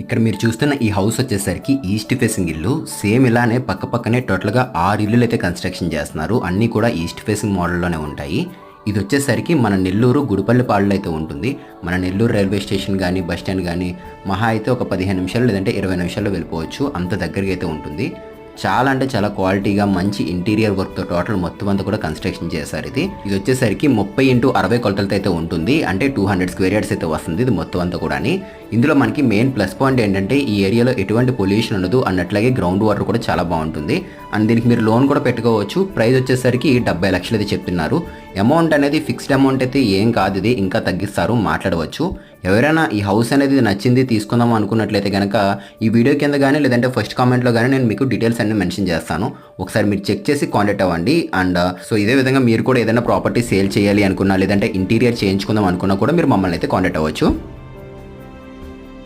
ఇక్కడ మీరు చూస్తున్న ఈ హౌస్ వచ్చేసరికి ఈస్ట్ ఫేసింగ్ ఇల్లు. సేమ్ ఇలానే పక్క పక్కనే టోటల్గా ఆరు ఇల్లులు అయితే కన్స్ట్రక్షన్ చేస్తున్నారు. అన్నీ కూడా ఈస్ట్ ఫేసింగ్ మోడల్లోనే ఉంటాయి. ఇది వచ్చేసరికి మన నెల్లూరు గుడిపల్లిపాడులో అయితే ఉంటుంది. మన నెల్లూరు రైల్వే స్టేషన్ కానీ బస్ స్టాండ్ కానీ మహా అయితే ఒక పదిహేను నిమిషాలు లేదంటే ఇరవై నిమిషాల్లో వెళ్ళిపోవచ్చు. అంత దగ్గరగా అయితే ఉంటుంది. చాలా అంటే చాలా క్వాలిటీగా మంచి ఇంటీరియర్ వర్క్తో టోటల్ మొత్తం అంతా కూడా కన్స్ట్రక్షన్ చేశారు ఇది. ఇది వచ్చేసరికి ముప్పై ఇంటూ అరవై కొలతలతో అయితే ఉంటుంది. అంటే టూ హండ్రెడ్ స్క్వేర్ యార్డ్స్ అయితే వస్తుంది ఇది మొత్తం అంతా కూడా ఇందులో మనకి మెయిన్ ప్లస్ పాయింట్ ఏంటంటే ఈ ఏరియాలో ఎటువంటి పొల్యూషన్ ఉండదు. అన్నట్లాగే గ్రౌండ్ వాటర్ కూడా చాలా బాగుంటుంది. అండ్ దీనికి మీరు లోన్ కూడా పెట్టుకోవచ్చు. ప్రైస్ వచ్చేసరికి డెబ్బై లక్షలు అయితే చెప్తున్నారు అమౌంట్ అనేది ఫిక్స్డ్ అమౌంట్ అయితే ఏం కాదు ఇది. ఇంకా తగ్గిస్తారు. మాట్లాడవచ్చు. ఎవరైనా ఈ హౌస్ అనేది నచ్చింది తీసుకుందాం అనుకున్నట్లయితే కనుక ఈ వీడియో కింద కానీ లేదంటే ఫస్ట్ కామెంట్లో కానీ నేను మీకు డీటెయిల్స్ అన్ని మెన్షన్ చేస్తాను. ఒకసారి మీరు చెక్ చేసి కాంటాక్ట్ అవ్వండి. అండ్ సో uh, ఇదే విధంగా మీరు కూడా ఏదైనా ప్రాపర్టీ సేల్ చేయాలి అనుకున్నా లేదంటే ఇంటీరియర్ చేయించుకుందాం అనుకున్నా కూడా మీరు మమ్మల్ని అయితే కాంటాక్ట్ అవ్వచ్చు.